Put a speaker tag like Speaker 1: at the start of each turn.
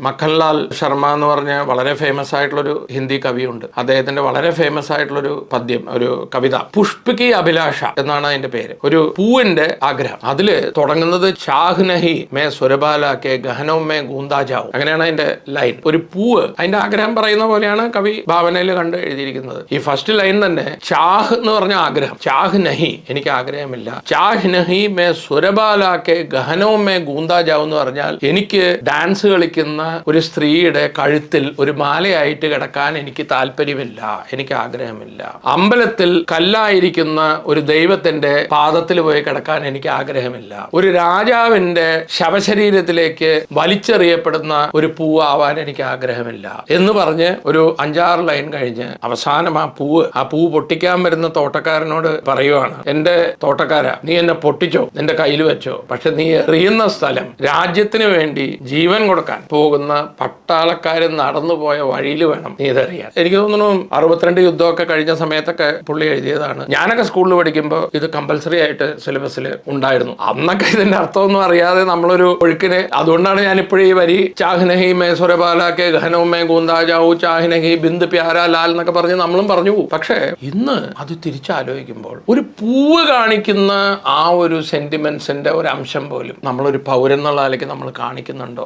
Speaker 1: മഖൻലാൽ ശർമ്മ എന്ന് പറഞ്ഞ വളരെ ഫേമസ് ആയിട്ടുള്ളൊരു ഹിന്ദി കവിയുണ്ട്. അദ്ദേഹത്തിന്റെ വളരെ ഫേമസ് ആയിട്ടുള്ളൊരു പദ്യം ഒരു കവിത പുഷ്പിക്കി അഭിലാഷ എന്നാണ് അതിന്റെ പേര്. ഒരു പൂവിന്റെ ആഗ്രഹം. അതിൽ തുടങ്ങുന്നത് ചാഹ് നഹി മേ കെ ഗഹനവും മേ ഗൂന്താജാവും അങ്ങനെയാണ് അതിന്റെ ലൈൻ ഒരു പൂവ് അതിന്റെ ആഗ്രഹം പറയുന്ന പോലെയാണ് കവി ഭാവനയിൽ കണ്ട് എഴുതിയിരിക്കുന്നത്. ഈ ഫസ്റ്റ് ലൈൻ തന്നെ ചാഹ് എന്ന് പറഞ്ഞ ആഗ്രഹം. ചാഹ് നഹി എനിക്ക് ആഗ്രഹമില്ല. ചാഹ് നഹി മേ കെ ഗഹനവും മേ ഗൂന്താജാവും എന്ന് പറഞ്ഞാൽ എനിക്ക് ഡാൻസ് കളിക്കുന്ന ഒരു സ്ത്രീയുടെ കഴുത്തിൽ ഒരു മാലയായിട്ട് കിടക്കാൻ എനിക്ക് താല്പര്യമില്ല എനിക്ക് ആഗ്രഹമില്ല. അമ്പലത്തിൽ കല്ലായിരിക്കുന്ന ഒരു ദൈവത്തിന്റെ പാദത്തിൽ പോയി കിടക്കാൻ എനിക്ക് ആഗ്രഹമില്ല. ഒരു രാജാവിന്റെ ശവശരീരത്തിലേക്ക് വലിച്ചെറിയപ്പെടുന്ന ഒരു പൂവാവാൻ എനിക്ക് ആഗ്രഹമില്ല എന്ന് പറഞ്ഞ് ഒരു അഞ്ചാറ് ലൈൻ കഴിഞ്ഞ് അവസാനം ആ പൂവ് ആ പൂവ് പൊട്ടിക്കാൻ വരുന്ന തോട്ടക്കാരനോട് പറയുവാണ് എന്റെ തോട്ടക്കാര നീ എന്നെ പൊട്ടിച്ചോ നിന്റെ കയ്യിൽ വെച്ചോ പക്ഷെ നീ എറിയുന്ന സ്ഥലം രാജ്യത്തിന് വേണ്ടി ജീവൻ കൊടുക്കാൻ പോകുന്ന പട്ടാളക്കാരൻ നടന്നു പോയ വഴിയിൽ വേണം നീ ഇതറിയാൻ എനിക്ക് തോന്നുന്നു അറുപത്തിരണ്ട് യുദ്ധമൊക്കെ കഴിഞ്ഞ സമയത്തൊക്കെ പുള്ളി എഴുതിയതാണ്. ഞാനൊക്കെ സ്കൂളിൽ പഠിക്കുമ്പോൾ ഇത് കമ്പൽസറി ആയിട്ട് സിലബസിൽ ഉണ്ടായിരുന്നു. അന്നൊക്കെ ഇതിന്റെ അർത്ഥമൊന്നും അറിയാതെ നമ്മളൊരു ഒഴുക്കിന് അതുകൊണ്ടാണ് ഞാൻ ഇപ്പോഴും ഈ വരി ചാഹ്നഹി മേ സുരബാലാക്കെ ഗഹനവും മേ ഗൂന്താജാവു ചാഹ്നഹി ബിന്ദ് പ്യാര ലാൽ എന്നൊക്കെ പറഞ്ഞ് നമ്മളും പറഞ്ഞു പോകും. പക്ഷേ ഇന്ന് അത് തിരിച്ചാലോചിക്കുമ്പോൾ ഒരു പൂവ് കാണിക്കുന്ന ആ ഒരു സെന്റിമെന്റ്സിന്റെ ഒരു അംശം പോലും നമ്മളൊരു പൗരൻ എന്നുള്ള നമ്മൾ കാണിക്കുന്നുണ്ടോ?